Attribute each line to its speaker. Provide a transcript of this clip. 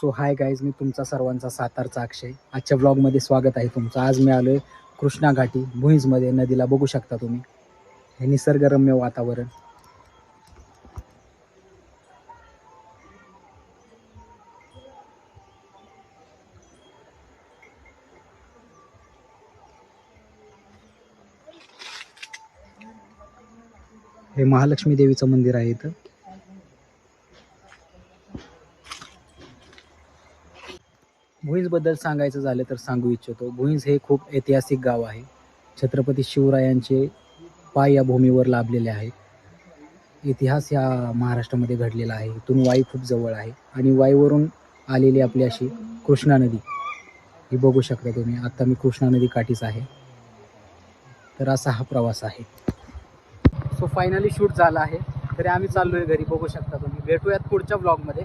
Speaker 1: So hi guys मी तुमचा सर्वांचा सातारचा अक्षय. आजच्या ब्लॉगमध्ये स्वागत आहे तुमचं. आज मी आलो आहे कृष्णा घाटी भुईंजमध्ये. नदीला बघू शकता तुम्ही. हे निसर्गरम्य वातावरण. हे महालक्ष्मी देवीचं मंदिर आहे इथं. भुईंजबद्दल सांगायचं झालं तर सांगू इच्छितो. भुईंज हे खूप ऐतिहासिक गाव आहे. छत्रपती शिवरायांचे पाय या भूमीवर लाभलेले आहेत. इतिहास या महाराष्ट्रामध्ये घडलेला आहे. इथून वाई खूप जवळ आहे आणि वाईवरून आलेली आपली अशी कृष्णा नदी. ही बघू शकता तुम्ही. आत्ता मी कृष्णा नदी काठीच आहे. तर असा हा प्रवास आहे. सो फायनली शूट झाला आहे. तरी आम्ही चाललो आहे घरी. बघू शकता तुम्ही. भेटूयात पुढच्या ब्लॉगमध्ये